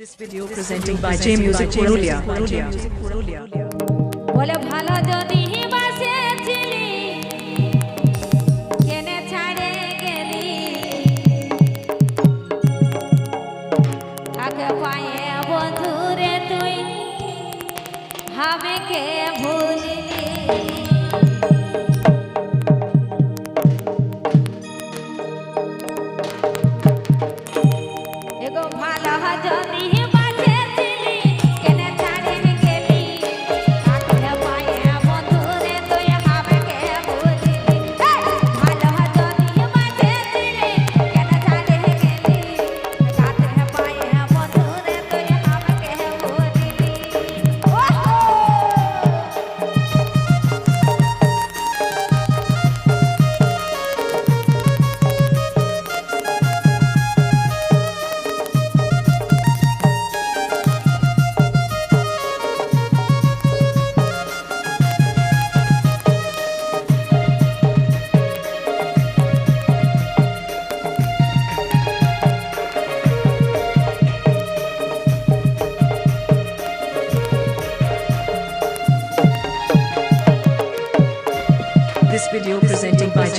This video presenting by J Music Purulia. বলে ভালো যদি বাসেছিলি কেনে ছাড়ে গেলি তাকে পায়ে বন্ধুরে তুই হামেকে ভুলিলি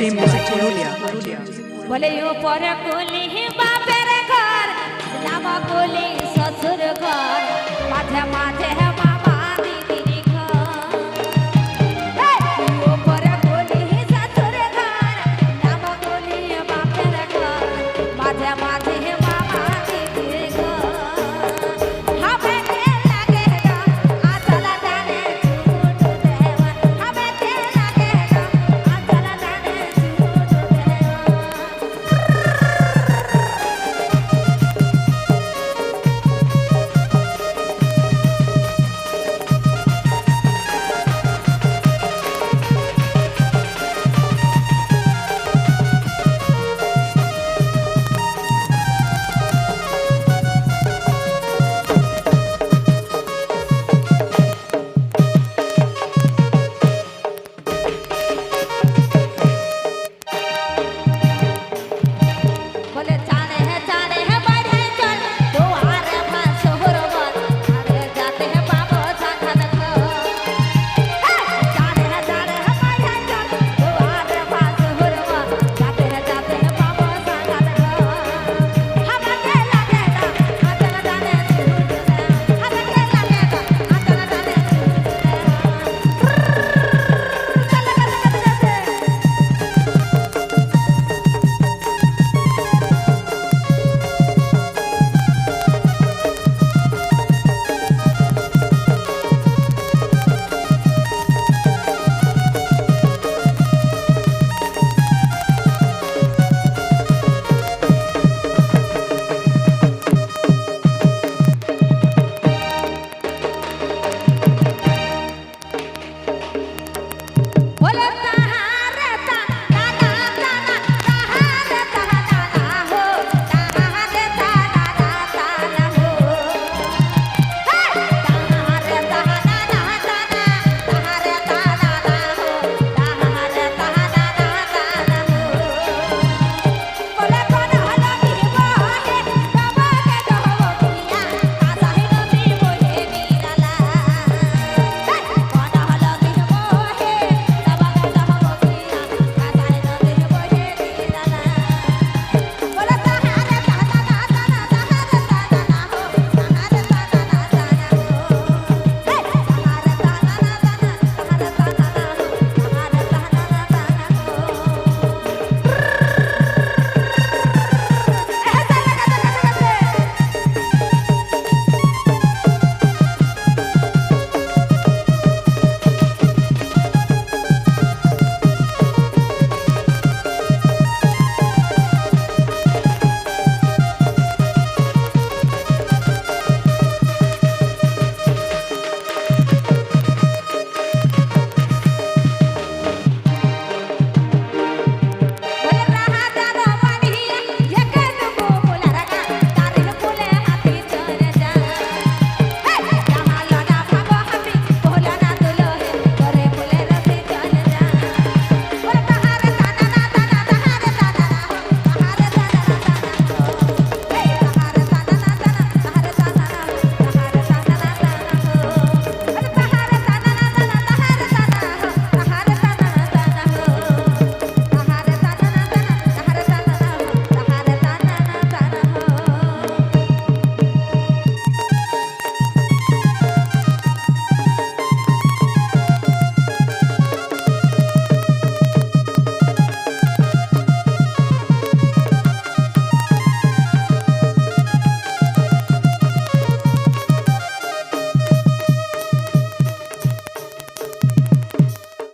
টিম মিউজিক পুরুলিয়া বলে উপর কোলে বাপের ঘর নাম কোলে শ্বশুর ঘর মাঝে মাঝে